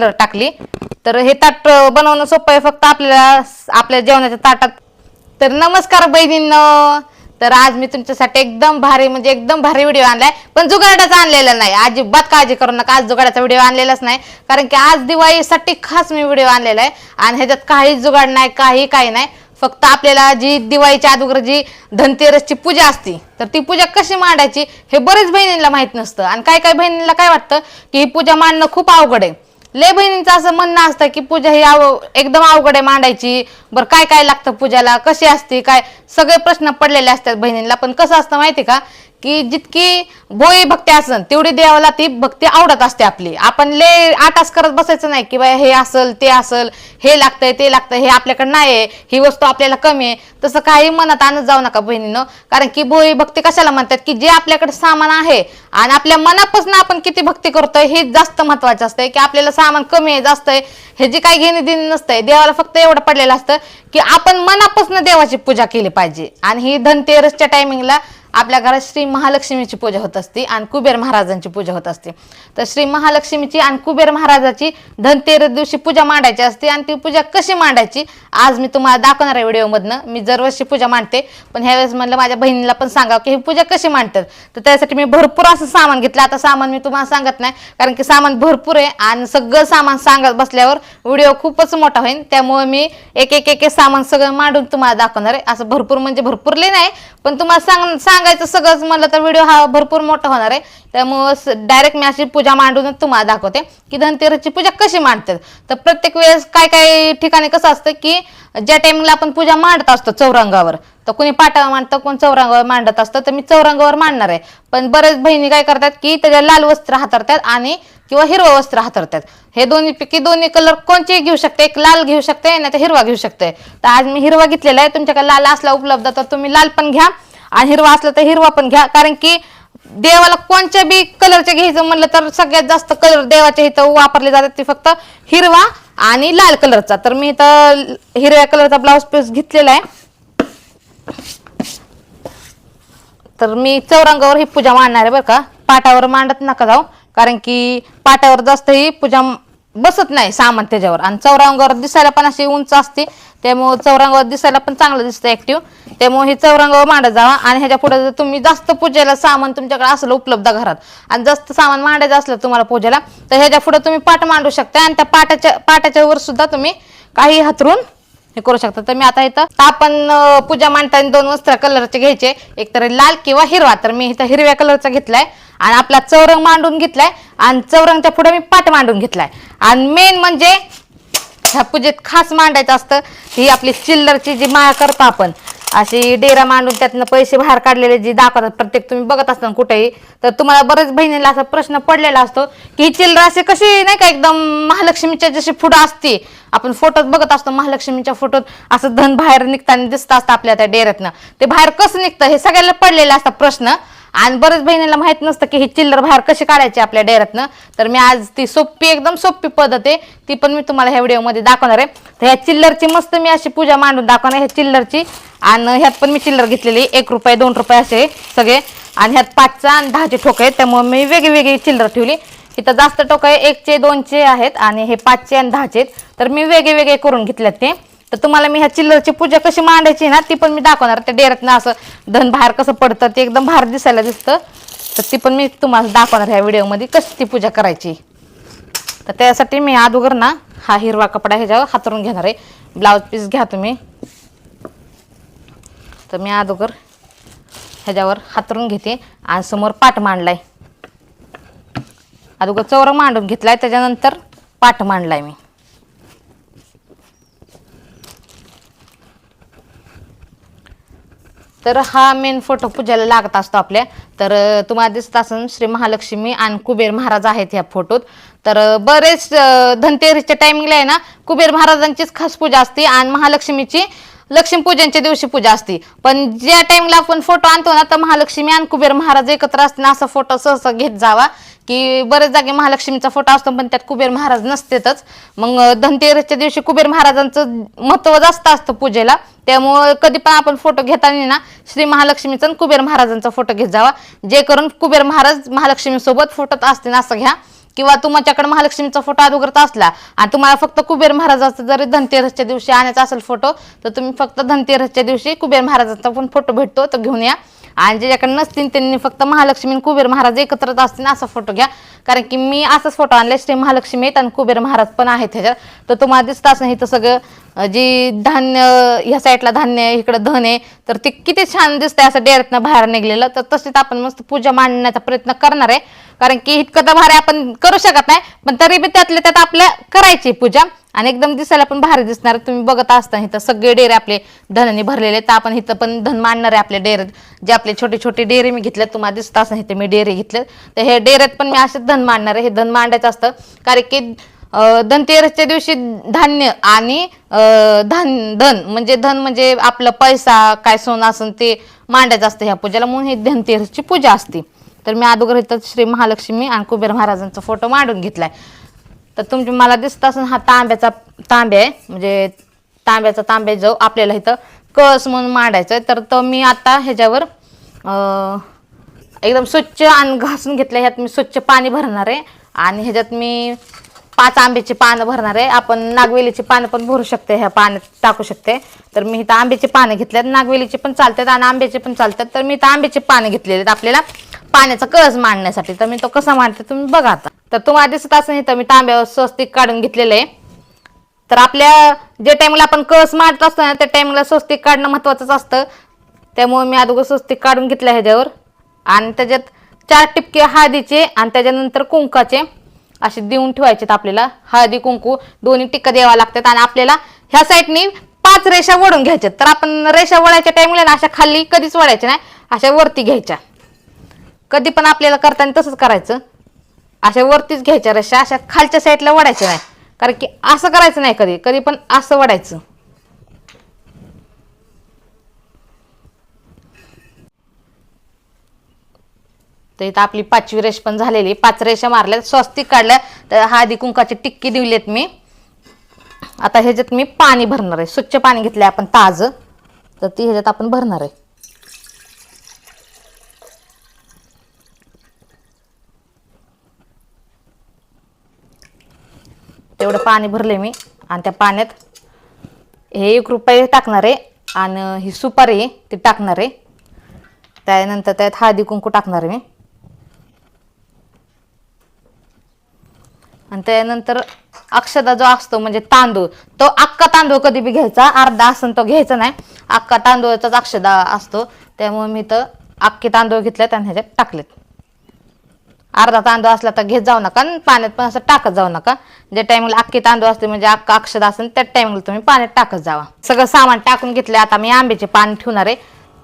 टाकली. तर हे ताट बनवणं सोपं आहे फक्त आपल्याला आपल्या जेवणाच्या ताटात. तर नमस्कार बहिणींनो. तर आज मी तुमच्यासाठी एकदम भारी म्हणजे एकदम भारी व्हिडिओ आणलाय. पण जुगाडाचा आणलेला नाही. अजिबात काळजी करू नका. आज जुगाडाचा व्हिडिओ आणलेलाच नाही. कारण की आज दिवाळीसाठी खास मी व्हिडिओ आणलेला आहे. आणि ह्याच्यात काहीच जुगाड नाही काही काही नाही. फक्त आपल्याला जी दिवाळीच्या अगोदर जी धनतेरसची पूजा असती तर ती पूजा कशी मांडायची हे बरेच बहिणींना माहीत नसतं. आणि काय काय बहिणींना काय वाटतं की ही पूजा मांडणं खूप अवघड आहे. लय बहिणींचं असं म्हणणं असतं की पूजा ही आव एकदम अवघड आहे मांडायची. बरं काय काय लागतं पूजाला? कशी असते? काय? सगळे प्रश्न पडलेले असतात बहिणींना. पण कसं असतं माहिती का? की जितकी बोई भक्ती असन तेवढी देवाला ती भक्ती आवडत असते आपली. आपण लय आटास करत बसायचं नाही की बाय हे असल ते असल हे लागतंय ते लागतंय हे आपल्याकडे नाही आहे ही वस्तू आपल्याला कमी आहे. तसं काही मनात आणत जाऊ नका बहिणीनं कारण की बोई भक्ती कशाला म्हणतात की जे आपल्याकडे सामान आहे आणि आपल्या मनापासून आपण किती भक्ती करतोय हे जास्त महत्वाचं असतंय की आपल्याला सामान कमी आहे जास्त आहे हे जे काही घेणे देणे नसतंय देवाला फक्त एवढं पडलेलं असतं की आपण मनापासून देवाची पूजा केली पाहिजे. आणि ही धनतेरसच्या टायमिंगला आपल्या घरात श्री महालक्ष्मीची पूजा होत असते आणि कुबेर महाराजांची पूजा होत असते. तर श्री महालक्ष्मीची आणि कुबेर महाराजाची धनतेरस दिवशी पूजा मांडायची असते आणि ती पूजा कशी मांडायची? आज मी तुम्हाला दाखवणार आहे व्हिडिओमधनं. मी दरवर्षी पूजा मांडते. पण ह्यावेळेस म्हणलं माझ्या बहिणीला पण सांगावं की ही पूजा कशी मांडतात? तर त्यासाठी मी भरपूर असं सामान घेतलं. आता सामान मी तुम्हाला सांगत नाही कारण की सामान भरपूर आहे आणि सगळं सामान सांगत बसल्यावर व्हिडिओ खूपच मोठा होईल त्यामुळे मी एक एक एक एक सामान सगळं मांडून तुम्हाला दाखवणार आहे. असं भरपूर म्हणजे भरपूर नाही पण तुम्हाला सांग सांगायचं सगळंच म्हणलं तर व्हिडिओ हा भरपूर मोठा होणार आहे. त्यामुळं डायरेक्ट मी अशी पूजा मांडूनच तुम्हाला दाखवते. की धनतेरसची पूजा कशी मांडतात? तर प्रत्येक वेळेस काय काय ठिकाणी कसं असतं की ज्या टायमिंगला आपण पूजा मांडत असतो चौरंगावर तर कोणी पाटावर मांडतं कोण चौरंगावर मांडत असतं तर मी चौरंगावर मांडणार आहे. पण बरेच बहिणी काय करतात की त्याच्या लाल वस्त्र हातरतात आणि किंवा हिरवं वस्त्र हातरतात. हे दोन्ही पैकी दोन्ही कलर कोणतेही घेऊ शकते एक लाल घेऊ शकते नाही तर हिरवा घेऊ शकते. तर आज मी हिरवा घेतलेला आहे. तुमच्याकडे लाल असला उपलब्ध तर तुम्ही लाल पण घ्या. आणि हिरवा असला तर हिरवा पण घ्या. कारण की देवाला कोणत्या बी कलरचे घ्यायचं म्हणलं तर सगळ्यात जास्त कलर देवाच्या इथं वापरले जातात ते फक्त हिरवा आणि लाल कलरचा तर मी इथं हिरव्या कलरचा ब्लाऊज पीस घेतलेला आहे. तर मी चौरंगावर ही पूजा मांडणार आहे बरं का. पाटावर मांडत नका जाऊ. कारण की पाटावर जास्त ही पूजा बसत नाही सामान त्याच्यावर. आणि चौरंगावर दिसायला पण अशी उंच असते. त्यामुळे चौरंगावर दिसायला पण चांगलं दिसतं ऍक्टिव्ह त्यामुळे हे चौरंगावर मांडा जावा आणि ह्याच्या पुढे जर तुम्ही जास्त पूजेला सामान तुमच्याकडे असलं उपलब्ध घरात आणि जास्त सामान मांडायचं असलं तुम्हाला पूजेला तर ह्याच्या पुढे तुम्ही पाट मांडू शकता आणि त्या पाटाच्या पाटाच्या वर सुद्धा तुम्ही काही हातरून हे करू शकता. तर मी आता इथं तर आपण पूजा मांडताना दोन वस्त्र कलरचे घ्यायचे. एक तर लाल किंवा हिरवा. तर मी इथं हिरव्या कलरचा घेतलाय आणि आपला चौरंग मांडून घेतलाय आणि चौरंगच्या पुढे मी पाट मांडून घेतलाय. आणि मेन म्हणजे ह्या पूजेत खास मांडायचं असतं ही आपली चिल्लरची जी माळ करतो आपण अशी डेरा मांडून त्यातनं पैसे बाहेर काढलेले जी दाखवतात प्रत्येक तुम्ही बघत असता कुठेही तर तुम्हाला बरेच बहिणीला असा प्रश्न पडलेला असतो की ही चिल्लर असे कशी नाही का एकदम महालक्ष्मीच्या जशी फुडं असते आपण फोटोत बघत असतो महालक्ष्मीच्या फोटोत असं धन बाहेर निघताना दिसत असतं आपल्या त्या डेऱ्यातनं. ते बाहेर कसं निघतं हे सगळ्याला पडलेलं असतात प्रश्न आणि बरेच बहिणीला माहीत नसतं की ही चिल्लर बाहेर कशी काढायची आपल्या डेऱ्यातनं तर मी आज ती सोपी एकदम सोपी पद्धत आहे. ती पण मी तुम्हाला ह्या व्हिडिओमध्ये दाखवणार आहे. तर ह्या चिल्लरची मस्त मी अशी पूजा मांडून दाखवणार ह्या चिल्लरची. आणि ह्यात पण मी चिल्लर घेतलेली एक रुपये दोन रुपये असे सगळे. आणि ह्यात पाचचा आणि दहाचे ठोक आहेत. त्यामुळे मी वेगळी वेगळी चिल्लर ठेवली. इथं जास्त टोक आहे. एकचे दोनचे आहेत. आणि हे पाचचे आणि दहाचे आहेत. तर मी वेगळे वेगळे करून घेतल्यात ते. तर तुम्हाला मी ह्या चिल्लरची पूजा कशी मांडायची ना ती पण मी दाखवणार. त्या डेऱ्यातनं असं धन बाहेर कसं पडतं ते एकदम बाहेर दिसायला दिसतं. तर ती पण मी तुम्हाला दाखवणार ह्या व्हिडिओमध्ये कशी ती पूजा करायची. तर त्यासाठी मी अगोदर ना हा हिरवा कपडा ह्याच्यावर हातरून घेणार आहे. ब्लाऊज पीस घ्या तुम्ही. तर मी अगोदर ह्याच्यावर हातरून घेते आणि समोर पाठ मांडलाय. अगोदर चौरं मांडून घेतलाय त्याच्यानंतर पाठ मांडलाय मी. तर हा मेन फोटो पूजेला लागत असतो आपल्या. तर तुम्हाला दिसत असं श्री महालक्ष्मी आणि कुबेर महाराज आहेत ह्या फोटोत तर बरेच अं, धनतेरसच्या टायमिंगला आहे ना कुबेर महाराजांचीच खास पूजा असते आणि महालक्ष्मीची लक्ष्मीपूजनच्या दिवशी पूजा असते. पण ज्या टाइमला आपण फोटो आणतो ना तर महालक्ष्मी आणि कुबेर महाराज एकत्र असते ना असा फोटो सहसा घेत जावा. की बरेच जागी महालक्ष्मीचा फोटो असतो पण त्यात कुबेर महाराज नसतेच मग धनतेरसच्या दिवशी कुबेर महाराजांचं महत्त्व जास्त असतं पूजेला. त्यामुळं कधी पण आपण फोटो घेताना ना श्री महालक्ष्मीचा आणि कुबेर महाराजांचा फोटो घेत जावा. जे करून कुबेर महाराज महालक्ष्मीसोबत फोटोत असतील असं घ्या. किंवा तुमच्याकडे महालक्ष्मीचा फोटो अगोदरचा असला आणि तुम्हाला फक्त कुबेर महाराजाचा जरी धनतेरसच्या दिवशी आणायचा असेल फोटो तर तुम्ही फक्त धनतेरसच्या दिवशी कुबेर महाराजाचा पण फोटो भेटतो तो घेऊन या. आणि ज्याच्याकडे नसतील त्यांनी फक्त महालक्ष्मी कुबेर महाराज एकत्रच असतील असा फोटो घ्या. कारण की मी असाच फोटो आणले श्री महालक्ष्मी आहेत आणि कुबेर महाराज पण आहेत ह्याच्यात. तर तुम्हाला दिसत असं इथं सगळं जी धान्य ह्या साईडला धान्य इकडं धन आहे तर ते किती छान दिसतंय असं डेअरतनं बाहेर निघलेलं. तर तशीच आपण मस्त पूजा मांडण्याचा प्रयत्न करणार आहे. कारण की इतकं तर भारी आपण करू शकत नाही पण तरी बी त्यातल्या त्यात आपल्या करायची पूजा. आणि एकदम दिसायला पण भारी दिसणार. तुम्ही बघत असताना इथं सगळे डेरे आपले धनाने भरलेले तर आपण इथं पण धन मांडणार आहे डेरे जे आपले छोटे छोटे डेरे मी घेतले तुम्हाला दिसत असताना इथे मी डेरे घेतले तर हे डेऱ्यात पण मी असेच धन मांडणार आहे. हे धन मांडायचं असतं. कारण की धनतेरसच्या दिवशी धान्य आणि धन धन म्हणजे धन म्हणजे आपलं पैसा काय सोनं असन ते मांडायचं असतं ह्या पूजेला. म्हणून ही धनतेरसची पूजा असते. तर मी अगोदर इथं श्री महालक्ष्मी आणि कुबेर महाराजांचा फोटो मांडून घेतलाय. तर तुमची मला दिसत असं हा तांब्याचा तांब्या आहे. म्हणजे तांब्याचा तांब्या जो आपल्याला इथं कळस म्हणून मांडायचा आहे. तर तो मी आता ह्याच्यावर एकदम स्वच्छ आणि घासून घेतलं. ह्यात मी स्वच्छ पाणी भरणार आहे. आणि ह्याच्यात मी पाच आंब्याची पानं भरणार आहे. आपण नागवेलीची पानं पण भरू शकते. ह्या पाण्यात टाकू शकते. तर मी इथं आंब्याची पानं घेतल्यात. नागवेलीची पण चालतात आणि आंब्याची पण चालतात. तर मी इथं आंब्याची पानं घेतलेली आहेत आपल्याला. पाण्याचा कळस मांडण्यासाठी. तर मी तो कसा मांडते तुम्ही बघा आता. तर तुम्हाला दिसत असं तर मी तांब्यावर स्वस्तिक काढून घेतलेलं आहे. तर आपल्या जे टाइमला आपण कळस मांडत असतो ना त्या टाइमला स्वस्तिक काढणं महत्त्वाचंच असतं. त्यामुळे मी अगोदर स्वस्तिक काढून घेतलं ह्याच्यावर. आणि त्याच्यात चार टिपके हळदीचे आणि त्याच्यानंतर कुंकाचे असे देऊन ठेवायचे आपल्याला. हळदी कुंकू दोन्ही टिक्का द्यावा लागतात आणि आपल्याला ह्या साईडनी पाच रेषा वळून घ्यायच्यात. तर आपण रेषा वळायच्या टाइमला ना अशा खाली कधीच वळायच्या नाही अशा वरती घ्यायच्या. कधी पण आपल्याला करताना तसंच करायचं. अशा वरतीच घ्यायच्या रश्या अशा खालच्या साईडला वडायच्या नाही. कारण की असं करायचं नाही कधी कधी पण असं वडायचं. तर इथं आपली पाचवी रेष पण झालेली. पाच रेषा मारल्या स्वस्तिक काढल्या. तर हळदी कुंकाची टिक्की दिलेत मी. आता ह्याच्यात मी पाणी भरणार आहे. स्वच्छ पाणी घेतलंय आपण ताजं. तर ती ह्याच्यात आपण भरणार आहे. तेवढं पाणी भरले मी. आणि त्या पाण्यात हे एक रुपये टाकणार आहे आणि ही सुपारी आहे ती टाकणार. आहे त्यानंतर त्यात हळदी कुंकू टाकणार आहे मी. आणि त्यानंतर अक्षदा जो असतो म्हणजे तांदूळ तो अक्का तांदूळ कधी बी घ्यायचा अर्धा असन तो घ्यायचा नाही. अक्का तांदूळचाच अक्षदा असतो. त्यामुळे मी तर अख्खे तांदूळ घेतलेत आणि ह्याच्यात टाकलेत. अर्धा तांदूळ असला तर घेत जाऊ नका आणि पाण्यात पण असं टाकत जाऊ नका. ज्या टायमिंगला अख्खी तांदूळ असते म्हणजे अख्खा अक्षदा असेल त्या टायमिंगला तुम्ही पाण्यात टाकत जावा. सगळं सामान टाकून घेतलं आता मी आंब्याचे पान ठेवणार आहे.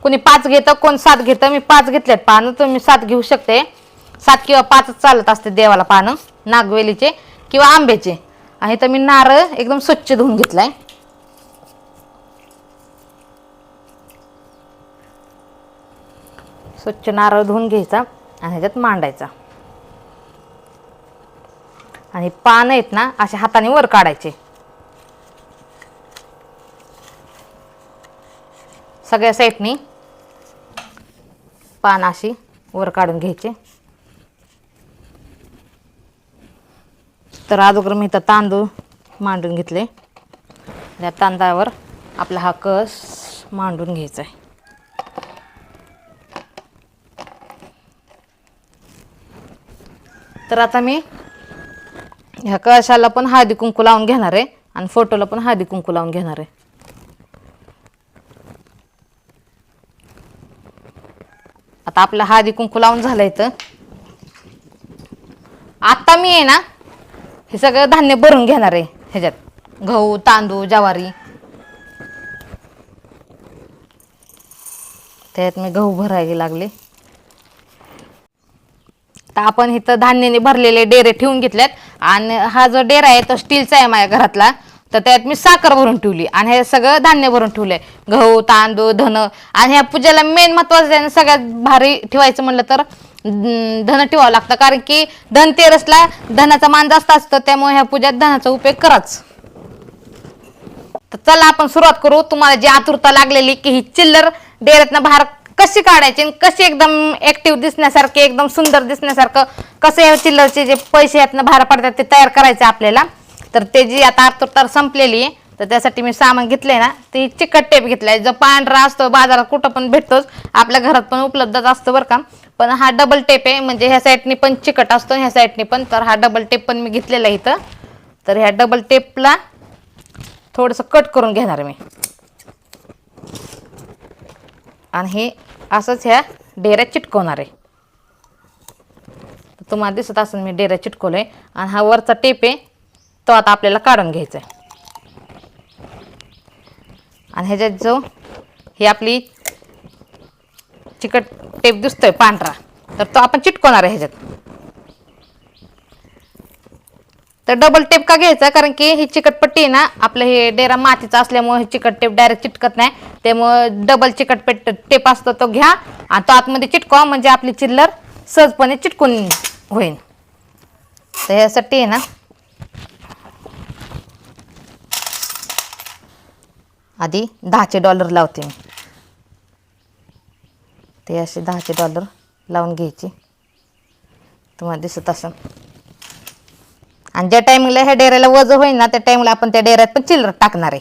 कोणी पाच घेतं कोण सात घेतं मी पाच घेतलेत पानं तुम्ही सात घेऊ शकते. सात किंवा पाचच चालत असते देवाला पानं नागवेलीचे किंवा आंब्याचे. आणि तर मी नारळ एकदम स्वच्छ धुवून घेतलाय. स्वच्छ नारळ धुवून घ्यायचा आणि ह्याच्यात मांडायचा. आणि पान आहेत ना असे हाताने वर काढायचे. सगळ्या साईडनी पान अशी वर काढून घ्यायचे. तर अगोदर मी इथं तांदूळ मांडून घेतले. त्या तांदळावर आपला हा कस मांडून घ्यायचा आहे. तर आता मी ह्या कळशाला पण हळदी कुंकू लावून घेणार आहे आणि फोटोला पण हळदी कुंकू लावून घेणार आहे. आता आपलं हळदी कुंकू लावून झालं इथं. आता मी आहे ना हे सगळं धान्य भरून घेणार आहे ह्याच्यात. गहू तांदूळ ज्वारी. त्यात मी गहू भरायला लागले. तर आपण इथं धान्याने भरलेले डेरे ठेवून घेतलेत आणि हा जो डेरा आहे तो स्टीलचा आहे माझ्या घरातला तर त्यात मी साखर भरून ठेवली आणि हे सगळं धान्य भरून ठेवलंय. गहू तांदूळ धन आणि ह्या पूजेला मेन महत्वाचं आहे सगळ्यात भारी ठेवायचं म्हणलं तर धन ठेवावं लागतं. कारण की धनतेरसला धनाचा मान जास्त असतं त्यामुळे ह्या पूजेत धनाचा उपयोग कराच. तर चला आपण सुरुवात करू. तुम्हाला जी आतुरता लागलेली की ही चिल्लर डेऱ्यातनं बाहेर कशी काढायची आणि कशी एकदम ऍक्टिव्ह दिसण्यासारखे एकदम सुंदर दिसण्यासारखं कसं या चिल्लरचे जे पैसे यातनं बाहेर पडतात ते तयार करायचे आपल्याला. तर ते जी आता तर संपलेली आहे तर त्यासाठी मी सामान घेतलंय ना ते चिकट टेप घेतलाय. जो पांढरा असतो बाजारात कुठं पण भेटतोच आपल्या घरात पण उपलब्धच असतो बरं का. पण हा डबल टेप आहे म्हणजे ह्या साईडनी पण चिकट असतो ह्या साईडनी पण तर हा डबल टेप पण मी घेतलेला आहे इथं. तर ह्या डबल टेपला थोडंसं कट करून घेणार मी. आणि हे असंच ह्या डेऱ्यात चिटकवणार आहे. तुम्हाला दिसत असं मी डेऱ्यात आहे आणि हा वरचा टेप आहे तो आता आपल्याला काढून घ्यायचा आहे आणि ह्याच्यात जो ही आपली चिकट टेप दिसतोय पांढरा तर तो आपण चिटकवणार आहे ह्याच्यात. तर डबल टेप का घ्यायचा? कारण की ही चिकटपट्टी आहे ना आपलं हे डेरा मातीचा असल्यामुळे हे चिकट टेप डायरेक्ट चिटकत नाही. त्यामुळे डबल चिकटपेट टेप असतो तो घ्या. आणि तो आतमध्ये चिटकवा म्हणजे आपली चिल्लर सहजपणे चिटकून होईल. तर ह्यासाठी आहे ना आधी दहाचे डॉलर लावते मी. ते असे दहाचे डॉलर लावून घ्यायची. तुम्हाला दिसत असं आणि ज्या टायमिंगला ह्या डेऱ्याला वज होईल ना त्या टायमिंगला आपण त्या डेऱ्यात पण चिल्लर टाकणार आहे.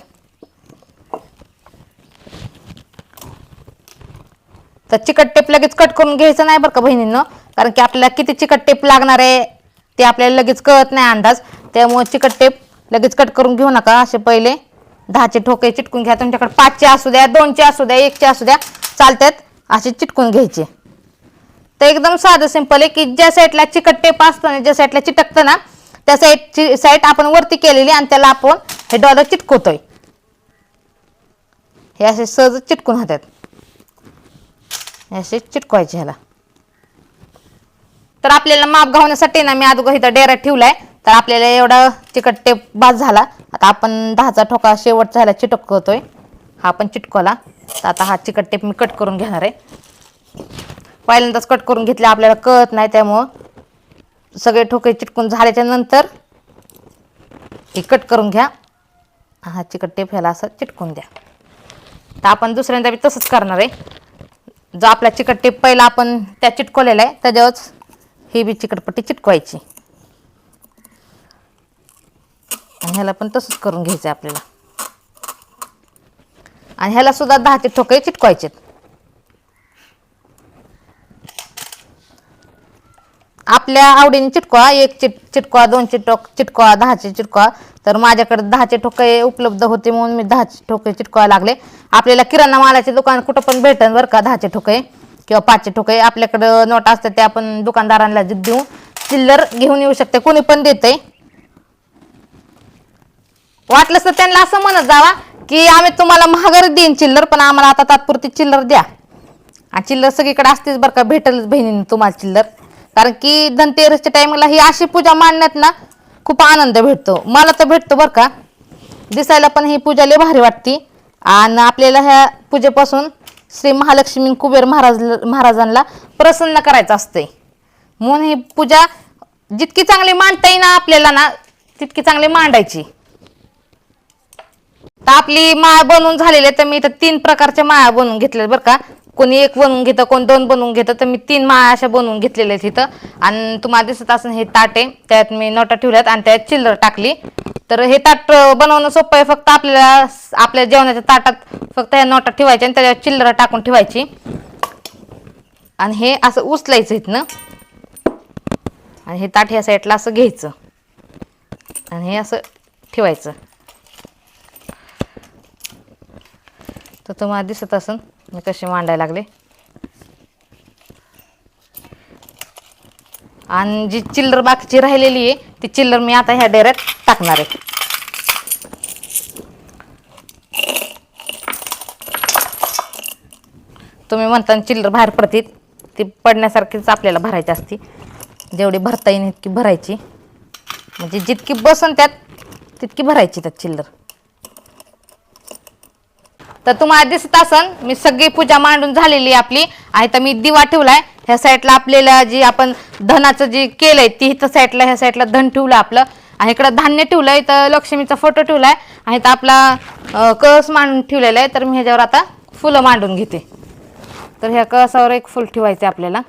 तर चिकट टेप लगेच कट करून घ्यायचं नाही बरं का बहिणींनो. कारण की आपल्याला किती चिकट टेप लागणार आहे ते आपल्याला लगेच कळत नाही अंदाज. त्यामुळे चिकट टेप लगेच कट करून घेऊ नका. असे पहिले दहाचे ठोके चिटकून घ्या. तुमच्याकडे पाचचे असू द्या दोनचे असू द्या एकचे असू द्या चालतात असे चिटकून घ्यायचे. तर एकदम साधं सिंपल आहे की ज्या साईडला चिकट टेप असतो ना ज्या साईडला चिटकतं ना त्या साईडची साईड आपण वरती केलेली आणि त्याला आपण हे डॉलर चिटकवतोय. हे असे सहज चिटकून होतात हे असे चिटकवायचे ह्याला. तर आपल्याला माप घावण्यासाठी ना मी अगोदर इथं डेरा ठेवलाय. तर आपल्याला एवढा चिकट टेप बाद झाला. आता आपण दहाचा ठोका शेवटचा ह्याला चिटकवतोय. हा पण चिटकवला. तर आता हा चिकट टेप मी कट करून घेणार आहे. पहिल्यांदाच कट करून घेतला. आपल्याला कळत नाही त्यामुळं. सगळे ठोके चिटकून झाल्याच्यानंतर हे कट करून घ्या. हा चिकट टेप ह्याला असं चिटकून द्या. तर आपण दुसऱ्यांदा बी तसंच करणार आहे. जो आपला चिकट टेप पहिला आपण त्या चिटकवलेला आहे त्याच्यावरच ही बी चिकटपट्टी चिटकवायची. आणि ह्याला पण तसंच करून घ्यायचं आहे आपल्याला. आणि ह्याला सुद्धा दहाचे ठोके चिटकवायचे आपल्या आवडीने चिटकवा एक चिट चिटकवा दोन चिटक चिटकवा दहाचे चिटकवा. तर माझ्याकडे दहाचे ठोके उपलब्ध होते म्हणून मी दहाचे ठोके चिटकवा लागले. आपल्याला किराणा मालाचे दुकान कुठं पण भेटेल बरं का दहाचे ठोके किंवा पाचशे ठोके. आपल्याकडं नोट असतात ते आपण दुकानदारांना देऊ. चिल्लर घेऊन येऊ शकते कोणी पण देते वाटलंच तर त्यांना असं म्हणत जावा की आम्ही तुम्हाला महागारी देईन चिल्लर पण आम्हाला आता तात्पुरती चिल्लर द्या. आणि चिल्लर सगळीकडे असतेच बरं का भेटेलच बहिणीने तुम्हाला चिल्लर. कारण की धनतेरसच्या टायमाला ही अशी पूजा मांडण्यात ना खूप आनंद भेटतो. मला तर भेटतो बरं का. दिसायला पण ही पूजा लय भारी वाटते. आणि आपल्याला ह्या पूजेपासून श्री महालक्ष्मी कुबेर महाराज महाराजांना प्रसन्न करायचं असते म्हणून ही पूजा जितकी चांगली मांडता येईल ना आपल्याला ना तितकी चांगली मांडायची. तर आपली माळ बनवून झालेली आहे तर मी इथं तीन प्रकारच्या माळा बनवून घेतल्या बरं का. कोणी एक बनवून घेतं कोण दोन बनवून घेतं तर मी तीन माळ्या अशा बनवून घेतलेल्या आहेत इथं. आणि तुम्हाला दिसत असेल हे ताट आहे त्यात मी नोटा ठेवल्यात आणि त्यात चिल्लर टाकली. तर हे ताट बनवणं सोपं आहे फक्त आपल्याला आपल्या जेवणाच्या ताटात फक्त ह्या नोटा ठेवायच्या आणि त्याच्यावर चिल्लर टाकून ठेवायची. आणि हे असं उचलायचं इथनं. आणि हे ताट ह्या साईडला असं घ्यायचं. आणि हे असं ठेवायचं. तर तुम्हाला दिसत असेल मी कसे मांडायला लागले. आणि जी चिल्लर बाकीची राहिलेली आहे ती चिल्लर मी आता ह्या डेऱ्यात टाकणार आहे. तुम्ही म्हणता चिल्लर बाहेर पडतील ती पडण्यासारखीच आपल्याला भरायची असती. जेवढी भरता येईल इतकी भरायची. म्हणजे जितकी बसन त्यात तितकी भरायची त्यात चिल्लर. तर तुम्हाला दिसत असन मी सगळी पूजा मांडून झालेली आहे आपली. आहे तर मी दिवा ठेवलाय. ह्या साईडला आपल्याला जी आपण धनाचं जे केलंय ती इथं साईडला ह्या साईडला धन ठेवलं आपलं. आणि इकडं धान्य ठेवलंय तर लक्ष्मीचा फोटो ठेवलाय. आणि तर आपला कळस मांडून ठेवलेला आहे. तर मी ह्याच्यावर आता फुलं मांडून घेते. तर ह्या कळसावर एक फुल ठेवायचं आपल्याला.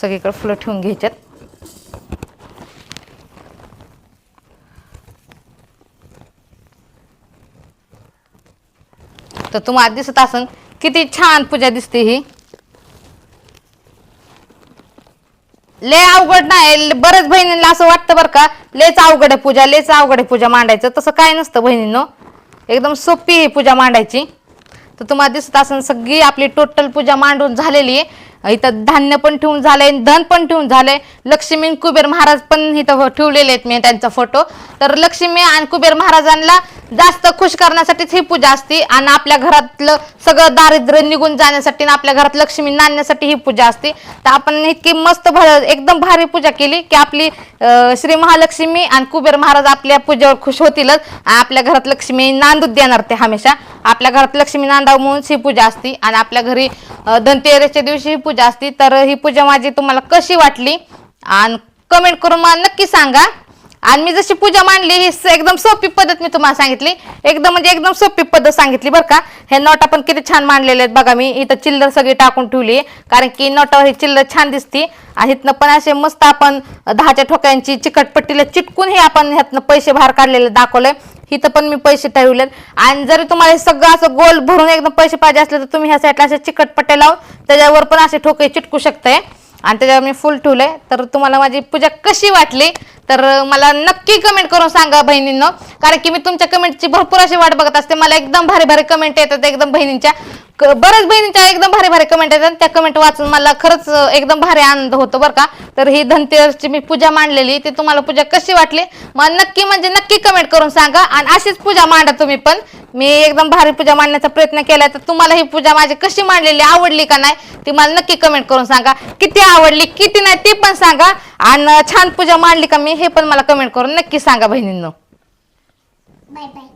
सगळीकडे फुलं ठेवून घ्यायच्यात. तर तुम्हाला दिसत असन किती छान पूजा दिसते ही. लय अवघड नाही बरंच बहिणींना असं वाटतं बरं का लयच अवघड आहे पूजा लयच अवघड आहे पूजा मांडायचं. तसं काय नसतं बहिणींनो. एकदम सोपी आहे पूजा मांडायची. तर तुम्हाला दिसत असेल सगळी आपली टोटल पूजा मांडून झालेली आहे. इथं धान्य पण ठेवून झालंय धन पण ठेवून झालंय. लक्ष्मी कुबेर महाराज पण इथं हो- ठेवलेले आहेत मी त्यांचा फोटो. तर लक्ष्मी आणि कुबेर महाराजांना जास्त खुश करण्यासाठीच ही पूजा असते आणि आपल्या घरातलं सगळं दारिद्र्य निघून जाण्यासाठी आणि आपल्या घरात लक्ष्मी नांदण्यासाठी ही पूजा असते. तर आपण इतकी मस्त एकदम भारी पूजा केली की आपली श्री महालक्ष्मी आणि कुबेर महाराज आपल्या पूजेवर खुश होतीलच. आपल्या घरात लक्ष्मी नांदूच देणार ते हमेशा. आपल्या घरात लक्ष्मी नांदावं म्हणून ही पूजा असते. आणि आपल्या घरी धनतेरसच्या दिवशी पूजा असते तर ही पूजा माझी तुम्हाला कशी वाटली? आणि कमेंट करून मला नक्की सांगा. आणि मी जशी पूजा मांडली ही एकदम सोपी पद्धत मी तुम्हाला सांगितली. एकदम म्हणजे एकदम सोपी पद्धत सांगितली बरं का. हे नोटा पण किती छान मांडलेले आहेत बघा मी. इथं चिल्लर सगळी टाकून ठेवली. कारण की नोटावर ही चिल्लर छान दिसती. आणि इथनं पण असे मस्त आपण दहाच्या ठोक्यांची चिकटपट्टीला चिटकून हे आपण ह्यातनं पैसे बाहेर काढलेले दाखवले इथं पण मी पैसे ठेवलेत. आणि जरी तुम्हाला हे सगळं असं गोल भरून एकदम पैसे पाहिजे असले तर तुम्ही ह्या साईडला असे चिकटपट्टे लावून त्याच्यावर पण असे ठोके चिटकू शकताय. आणि त्याच्यावर मी फुल ठेवलंय. तर तुम्हाला माझी पूजा कशी वाटली तर मला नक्की कमेंट करून सांगा बहिणींनो. कारण की मी तुमच्या कमेंटची भरपूर अशी वाट बघत असते. मला एकदम भारी भारी कमेंट येतात एकदम बहिणींच्या. बऱ्याच बहिणींच्या एकदम भारी भारी कमेंट येतात. त्या कमेंट वाचून मला खरंच एकदम भारी आनंद होतो बरं का. तर ही धनतेरसची मी पूजा मांडलेली. ती तुम्हाला पूजा कशी वाटली मला नक्की म्हणजे नक्की कमेंट करून सांगा. आणि अशीच पूजा मांडा तुम्ही पण. मी एकदम भारी पूजा मांडण्याचा प्रयत्न केला तर तुम्हाला ही पूजा माझी कशी मांडलेली आवडली का नाही ती मला नक्की कमेंट करून सांगा. किती आवडली किती नाही ते पण सांगा. आणि छान पूजा मांडली का मी हे पण मला कमेंट करून नक्की सांगा बहिणींनो. Bye bye